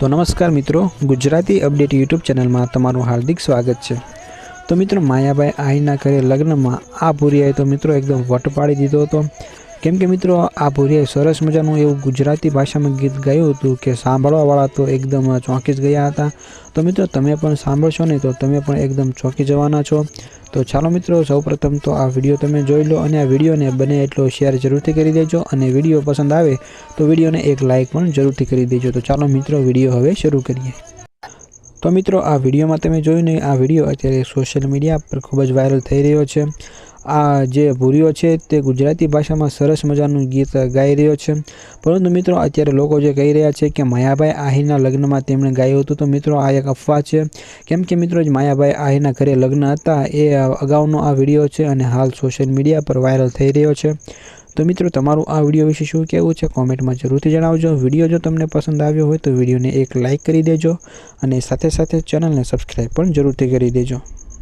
તો નમસ્કાર મિત્રો, ગુજરાતી અપડેટ યુટ્યુબ ચેનલમાં તમારું હાર્દિક સ્વાગત છે. તો મિત્રો, માયાભાઈ આહીના ઘરે લગ્નમાં આ ભૂરિયાએ તો મિત્રો એકદમ વટ પાડી દીધો હતો. કેમ કે મિત્રો, આ ભૂરીએ સરસ મજાનું એવું ગુજરાતી ભાષામાં ગીત ગાયું હતું કે સાંભળવાવાળા તો એકદમ ચોંકી જ ગયા હતા. તો મિત્રો, તમે પણ સાંભળશો ને તો તમે પણ એકદમ ચોંકી જવાના છો. તો ચાલો મિત્રો, સૌપ્રથમ તો આ વીડિયો તમે જોઈ લો અને આ વિડીયોને બને એટલો શેર જરૂરથી કરી દેજો અને વીડિયો પસંદ આવે તો વિડીયોને એક લાઇક પણ જરૂરથી કરી દેજો. તો ચાલો મિત્રો, વીડિયો હવે શરૂ કરીએ. તો મિત્રો, આ વિડીયોમાં તમે જોયું ને, આ વીડિયો અત્યારે સોશિયલ મીડિયા પર ખૂબ જ વાયરલ થઈ રહ્યો છે. આ જે ભૂરીઓ છે તે ગુજરાતી ભાષામાં સરસ મજાનું ગીત ગાઈ રહ્યો છે. પરંતુ મિત્રો, અત્યારે લોકો જે કહી રહ્યા છે કે માયાભાઈ આહીરના લગ્નમાં તેમણે ગાયું હતું, તો મિત્રો, આ એક અફવા છે. કેમ કે મિત્રો, જ માયાભાઈ આહીના ઘરે લગ્ન હતા, એ અગાઉનો આ વીડિયો છે અને હાલ સોશિયલ મીડિયા પર વાયરલ થઈ રહ્યો છે. તો મિત્રો, તમારું આ વીડિયો વિશે શું કહેવું છે કોમેન્ટમાં જરૂરથી જણાવજો. વીડિયો જો તમને પસંદ આવ્યો હોય તો વિડીયોને એક લાઇક કરી દેજો અને સાથે સાથે ચેનલને સબસ્ક્રાઈબ પણ જરૂરથી કરી દેજો.